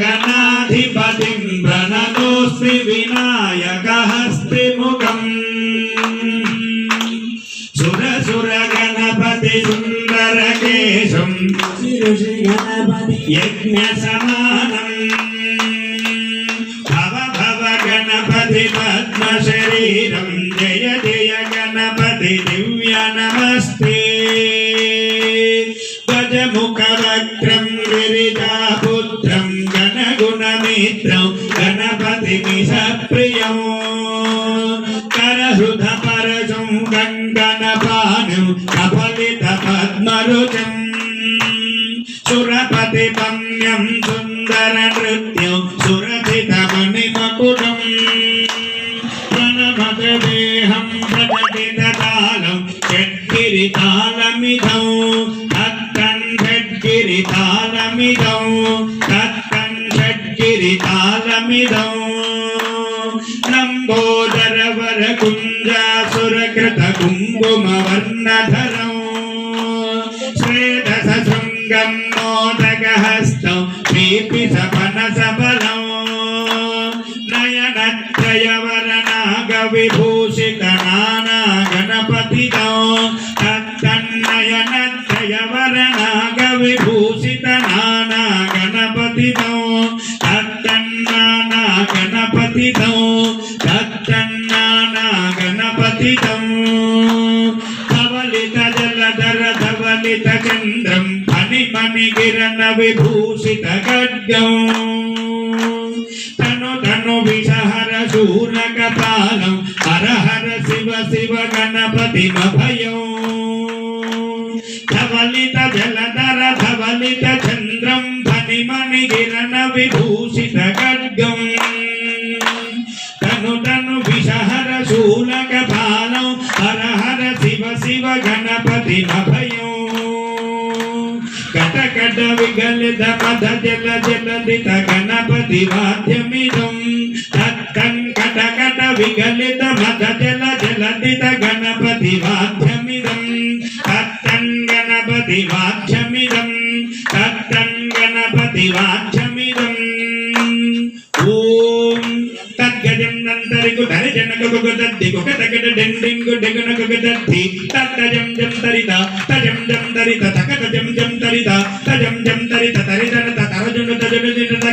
गणाधिपतिं प्रणतोऽस्मि विनायकः स्त्रिमुखम् भव भव गणपति पद्मशरीरं जय जय गणपति दिव्य नमस्ते गजमुखवक्रं गिरिजापु మిత్రం గణపతికి సప్రియం కరహృత పరజం గంగణపానం కపలిత పద్మరుజం సురపతి పమ్యం సుందర నృత్యం సురచిత మణిమకుటం ప్రణమత దేహం ప్రకటిత తాళం చెట్కిరి తాళమిదం అక్కం చెట్కిరి తాళమిదం షడ్గిరితాళమిదం లంబోదర వర కుంజాసురకృత కుంకుమవర్ణధరం. శ్వేదస శృంగం మోదకహస్తం పీపి సపన సబలం. నయనత్రయవరనాగ విభూషిత నానా గణపతితో తత్తన్నయనత్రయవరనాగ విభూషిత నానా చంద్రం ఫణిమణి కిరణ విభూషిత ఖడ్గం తను తను విషహర శూనక పాలం హర హర శివ శివ గణపతి భయం. ధవలిత జలధర ధవలిత చంద్రం ఫణిమణి కిరణ విభూషిత ఖడ్గం తను తను విషహర శూలక పాలం హర హర శివ శివ గణపతి భయం. కట విగలిత మధ జల జలదిత గణపతి వాద్యమిదం తత్తన్ కట విగలిత మధ జల జలదిత గణపతి వాద్యమిదం తత్తం గణపతి వాద్యమిదం తత్తన్ గణపతి వాద్యమిదం ఓం తద్గజం నంతరికు ధరి జనకకు దద్ది కుక తగడ డెండింగు డెగనకు దద్ది తద్దజం జం తరిత తజం జం తరిత తకత జం జం తరిత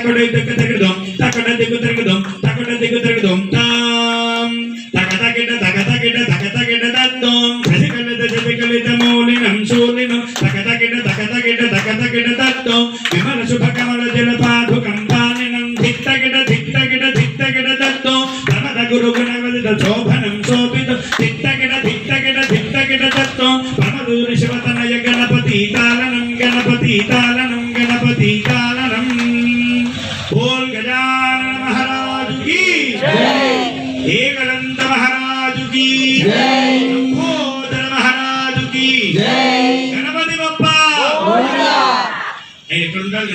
తక్కడ దిన తకడ దిక్కు తగదం తకడ దిక్కు తగదం తకడ దిక్కు తగదం తాం. తకత గిడ తకత గిడ తకత గిడ దద్దం శశికలిత శశికలిత మౌలినం శూలినం. తకత గిడ తకత గిడ తకత గిడ దద్దం విమల శుభ కమల జల పాధుకం పానినం ధిత్తగిడ ధిత్తగిడ ధిత్తగిడ దత్తం ప్రమద గురు గుణవలిత శోభనం శోభితం. ధిత్తగిడ ధిత్తగిడ ధిత్తగిడ దత్తం ప్రమదూరి శివతనయ ஏற்றுக்கொண்டால்